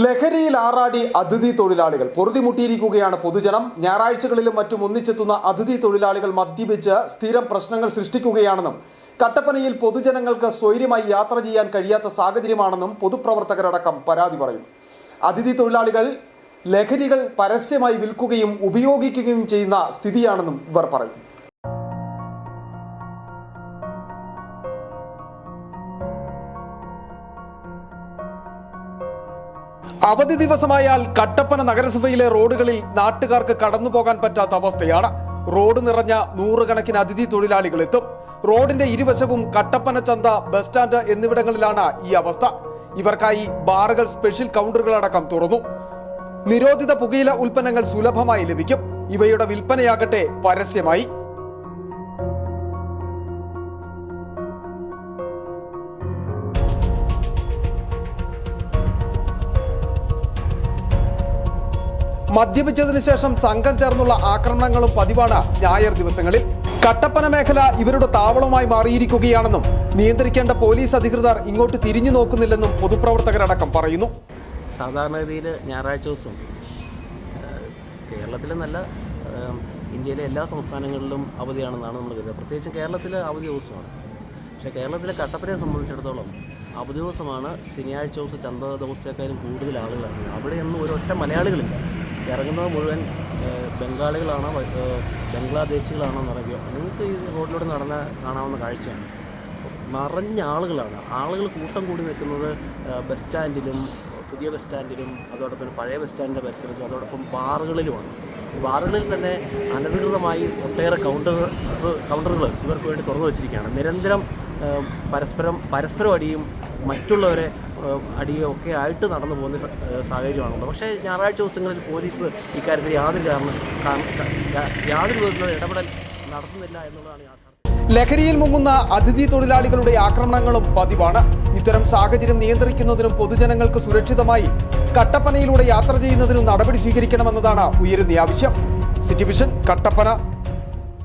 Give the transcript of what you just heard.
ലഹരിയിൽ ആറാടി അതിഥി തൊഴിലാളികൾ. പൊറുതിമുട്ടിയിരിക്കുകയാണ് പൊതുജനം. ഞായറാഴ്ചകളിലും മറ്റും ഒന്നിച്ചെത്തുന്ന അതിഥി തൊഴിലാളികൾ മദ്യപിച്ച് സ്ഥിരം പ്രശ്നങ്ങൾ സൃഷ്ടിക്കുകയാണെന്നും കട്ടപ്പനയിൽ പൊതുജനങ്ങൾക്ക് സ്വൈര്യമായി യാത്ര ചെയ്യാൻ കഴിയാത്ത സാഹചര്യമാണെന്നും പൊതുപ്രവർത്തകരടക്കം പരാതി പറയുന്നു. അതിഥി തൊഴിലാളികൾ ലഹരികൾ പരസ്യമായി വിൽക്കുകയും ഉപയോഗിക്കുകയും ചെയ്യുന്ന സ്ഥിതിയാണെന്നും ഇവർ പറയും അവധി ദിവസമായാൽ കട്ടപ്പന നഗരസഭയിലെ റോഡുകളിൽ നാട്ടുകാർക്ക് കടന്നു പോകാൻ പറ്റാത്ത അവസ്ഥയാണ്. റോഡ് നിറഞ്ഞ നൂറുകണക്കിന് അതിഥി തൊഴിലാളികൾ എത്തും റോഡിന്റെ ഇരുവശവും കട്ടപ്പന ചന്ത ബസ് സ്റ്റാൻഡ് എന്നിവിടങ്ങളിലാണ് ഈ അവസ്ഥ. ഇവർക്കായി ബാറുകൾ സ്പെഷ്യൽ കൗണ്ടറുകൾ അടക്കം തുറന്നു. നിരോധിത പുകയില ഉൽപ്പന്നങ്ങൾ സുലഭമായി ലഭിക്കും. ഇവയുടെ വിൽപ്പനയാകട്ടെ പരസ്യമായി. മദ്യപിച്ചതിനു ശേഷം സംഘം ചേർന്നുള്ള ആക്രമണങ്ങളും പതിവാണ് ഞായർ ദിവസങ്ങളിൽ. കട്ടപ്പന മേഖല ഇവരുടെ താവളമായി മാറിയിരിക്കുകയാണെന്നും നിയന്ത്രിക്കേണ്ട പോലീസ് അധികൃതർ ഇങ്ങോട്ട് തിരിഞ്ഞു നോക്കുന്നില്ലെന്നും പൊതുപ്രവർത്തകരടക്കം പറയുന്നു. സാധാരണഗതിയിൽ ഞായറാഴ്ച ദിവസം കേരളത്തിലെ നല്ല ഇന്ത്യയിലെ എല്ലാ സംസ്ഥാനങ്ങളിലും അവധിയാണെന്നാണ് നമ്മൾ കരുതുന്നത്. പ്രത്യേകിച്ചും കേരളത്തിലെ അവധി ദിവസമാണ്. പക്ഷേ കേരളത്തിലെ കട്ടപ്പനയെ സംബന്ധിച്ചിടത്തോളം അവധി ദിവസമാണ് ശനിയാഴ്ച ദിവസം ചന്ത ദിവസത്തേക്കാളും കൂടുതൽ ആളുകളാണ്. അവിടെയൊന്നും ഒരൊറ്റ മലയാളികളില്ല. ഇറങ്ങുന്നത് മുഴുവൻ ബംഗാളികളാണോ ബംഗ്ലാദേശികളാണോ എന്നറിയോ നിങ്ങൾക്ക് ഈ റോഡിലൂടെ നടന്ന കാണാവുന്ന കാഴ്ചയാണ്. നിറഞ്ഞ ആളുകളാണ്. ആളുകൾ കൂട്ടം കൂടി നിൽക്കുന്നത് ബസ് സ്റ്റാൻഡിലും പുതിയ ബസ് സ്റ്റാൻഡിലും അതോടൊപ്പം പഴയ ബസ് സ്റ്റാൻഡിന്റെ പരിസരത്തും അതോടൊപ്പം ബാറുകളിലുമാണ്. ബാറുകളിൽ തന്നെ അനധികൃതമായി ഒട്ടേറെ കൗണ്ടർ കൗണ്ടറുകൾ ഇവർക്ക് വേണ്ടി തുറന്നു വച്ചിരിക്കുകയാണ്. നിരന്തരം പരസ്പരം പരസ്പരം അടിയും മറ്റുള്ളവരെ അടിയും ഒക്കെ ആയിട്ട് നടന്നു പോകുന്ന സാഹചര്യമാണുള്ളത്. പക്ഷേ ഞായറാഴ്ച ദിവസങ്ങളിൽ പോലീസ് ഇക്കാര്യത്തിൽ യാതൊരു കാരണം യാതൊരു വിധത്തിലുള്ള ഇടപെടൽ നടത്തുന്നില്ല എന്നുള്ളതാണ് യാഥാർത്ഥ്യം. ലഹരിയിൽ മുങ്ങുന്ന അതിഥി തൊഴിലാളികളുടെ ആക്രമണങ്ങളും പതിവാണ്. ഇത്തരം സാഹചര്യം നിയന്ത്രിക്കുന്നതിനും പൊതുജനങ്ങൾക്ക് സുരക്ഷിതമായി കട്ടപ്പനയിലൂടെ യാത്ര ചെയ്യുന്നതിനും നടപടി സ്വീകരിക്കണമെന്നതാണ് ഉയരുന്ന ആവശ്യം. City vision Kattappana.